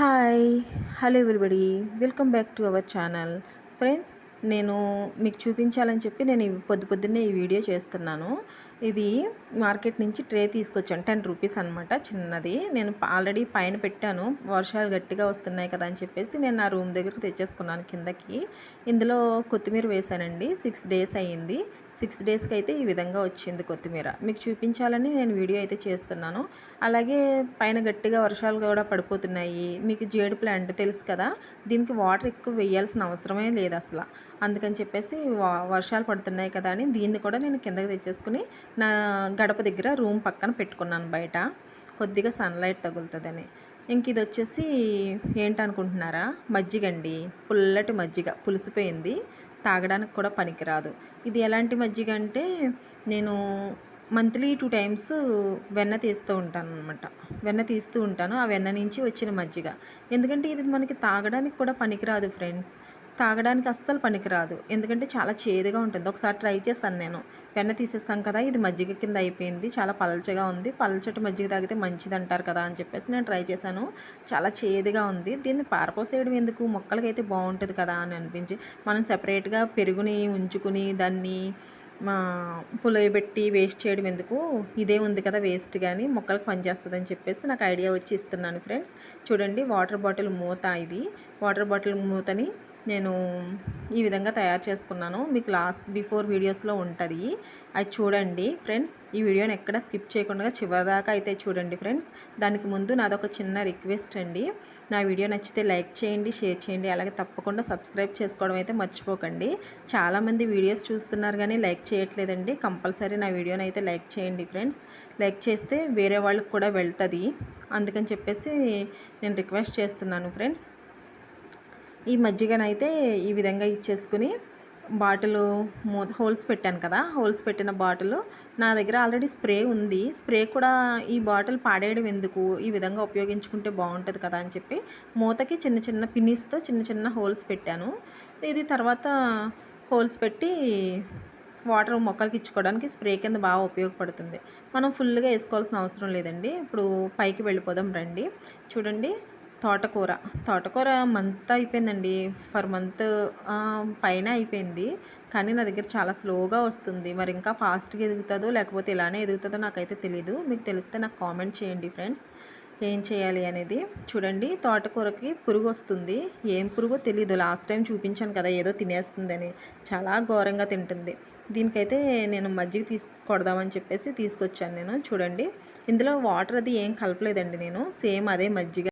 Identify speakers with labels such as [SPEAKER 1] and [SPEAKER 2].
[SPEAKER 1] Hi hello everybody welcome back to our channel friends నేను మీకు చూపించాలని చెప్పి నేను పొద్దు పొద్దున్నే ఈ వీడియో చేస్తున్నాను. ఇది మార్కెట్ నుంచి ట్రే తీసుకొచ్చాను. టెన్ రూపీస్ అనమాట చిన్నది. నేను ఆల్రెడీ పైన పెట్టాను. వర్షాలు గట్టిగా వస్తున్నాయి కదా అని చెప్పేసి నేను నా రూమ్ దగ్గర తెచ్చేసుకున్నాను కిందకి. ఇందులో కొత్తిమీర వేసానండి సిక్స్ డేస్ అయ్యింది. సిక్స్ డేస్కి అయితే ఈ విధంగా వచ్చింది కొత్తిమీర. మీకు చూపించాలని నేను వీడియో అయితే చేస్తున్నాను. అలాగే పైన గట్టిగా వర్షాలు కూడా పడిపోతున్నాయి. మీకు జేడు ప్లాంట్ తెలుసు కదా? దీనికి వాటర్ ఎక్కువ వేయాల్సిన అవసరమే లేదు అసలు. అందుకని చెప్పేసి వర్షాలు పడుతున్నాయి కదా అని దీన్ని కూడా నేను కిందకి తెచ్చేసుకుని నా గడప దగ్గర రూమ్ పక్కన పెట్టుకున్నాను బయట. కొద్దిగా సన్లైట్ తగులుతుందని. ఇంక ఇది వచ్చేసి ఏంటనుకుంటున్నారా? మజ్జిగ అండి. పుల్లటి మజ్జిగ. పులిసిపోయింది. తాగడానికి కూడా పనికిరాదు. ఇది ఎలాంటి మజ్జిగ అంటే నేను మంత్లీ టూ టైమ్స్ వెన్న తీస్తూ ఉంటాను అనమాట వెన్న తీస్తూ ఉంటాను. ఆ వెన్న నుంచి వచ్చిన మజ్జిగ. ఎందుకంటే ఇది మనకి తాగడానికి కూడా పనికిరాదు ఫ్రెండ్స్. తాగడానికి అస్సలు పనికిరాదు. ఎందుకంటే చాలా చేదుగా ఉంటుంది. ఒకసారి ట్రై చేశాను నేను. వెన్న తీసేస్తాం కదా ఇది మజ్జిగ కింద అయిపోయింది. చాలా పలచగా ఉంది. పలచటి మజ్జిగ తాగితే మంచిది అంటారు కదా అని చెప్పేసి నేను ట్రై చేశాను. చాలా చేదుగా ఉంది. దీన్ని పారపోసేయడం ఎందుకు? మొక్కలకైతే బాగుంటుంది కదా అని అనిపించి మనం సెపరేట్గా పెరుగుని ఉంచుకుని దాన్ని మా పులయబెట్టి వేస్ట్ చేయడం ఎందుకు? ఇదే ఉంది కదా వేస్ట్ కానీ మొక్కలకు పనిచేస్తుందని చెప్పేసి నాకు ఐడియా వచ్చి ఇస్తున్నాను ఫ్రెండ్స్ చూడండి వాటర్ బాటిల్ మూత ఇది. వాటర్ బాటిల్ మూతని నేను ఈ విధంగా తయారు చేసుకున్నాను. మీకు లాస్ట్ బిఫోర్ వీడియోస్లో ఉంటుంది. అది చూడండి ఫ్రెండ్స్. ఈ వీడియోని ఎక్కడ స్కిప్ చేయకుండా చివరిదాకా అయితే చూడండి ఫ్రెండ్స్. దానికి ముందు నాదొక చిన్న రిక్వెస్ట్ అండి. నా వీడియో నచ్చితే లైక్ చేయండి షేర్ చేయండి అలాగే తప్పకుండా సబ్స్క్రైబ్ చేసుకోవడం అయితే మర్చిపోకండి. చాలామంది వీడియోస్ చూస్తున్నారు కానీ లైక్ చేయట్లేదండి. కంపల్సరీ నా వీడియోని అయితే లైక్ చేయండి ఫ్రెండ్స్. లైక్ చేస్తే వేరే వాళ్ళకి కూడా వెళ్తుంది. అందుకని చెప్పేసి నేను రిక్వెస్ట్ చేస్తున్నాను ఫ్రెండ్స్. ఈ మజ్జిగనైతే ఈ విధంగా ఇచ్చేసుకుని బాటిల్ మూత హోల్స్ పెట్టాను కదా హోల్స్ పెట్టిన బాటిల్ నా దగ్గర ఆల్రెడీ స్ప్రే ఉంది. స్ప్రే కూడా ఈ బాటిల్ పాడేయడం ఎందుకు? ఈ విధంగా ఉపయోగించుకుంటే బాగుంటుంది కదా అని చెప్పి మూతకి చిన్న చిన్న పిన్నిస్తో చిన్న చిన్న హోల్స్ పెట్టాను. ఇది తర్వాత హోల్స్ పెట్టి వాటర్ మొక్కలకి ఇచ్చుకోవడానికి స్ప్రే కింద బాగా ఉపయోగపడుతుంది. మనం ఫుల్గా వేసుకోవాల్సిన అవసరం లేదండి. ఇప్పుడు పైకి వెళ్ళిపోదాం రండి. చూడండి తోటకూర. తోటకూర మంత్ అయిపోయిందండి. ఫర్ మంత్ పైన అయిపోయింది. కానీ నా దగ్గర చాలా స్లోగా వస్తుంది. మరి ఇంకా ఫాస్ట్గా ఎదుగుతుందో లేకపోతే ఇలానే ఎదుగుతుందో నాకైతే తెలీదు. మీకు తెలిస్తే నాకు కామెంట్ చేయండి ఫ్రెండ్స్ ఏం చేయాలి అనేది. చూడండి తోటకూరకి పురుగు వస్తుంది. ఏం పురుగో తెలీదు. లాస్ట్ టైం చూపించాను కదా ఏదో తినేస్తుందని. చాలా ఘోరంగా తింటుంది. దీనికైతే నేను మజ్జిగ తీసుకొడదామని చెప్పేసి తీసుకొచ్చాను నేను. చూడండి. ఇందులో వాటర్ అది ఏం కలపలేదండి నేను. సేమ్ అదే మజ్జిగ.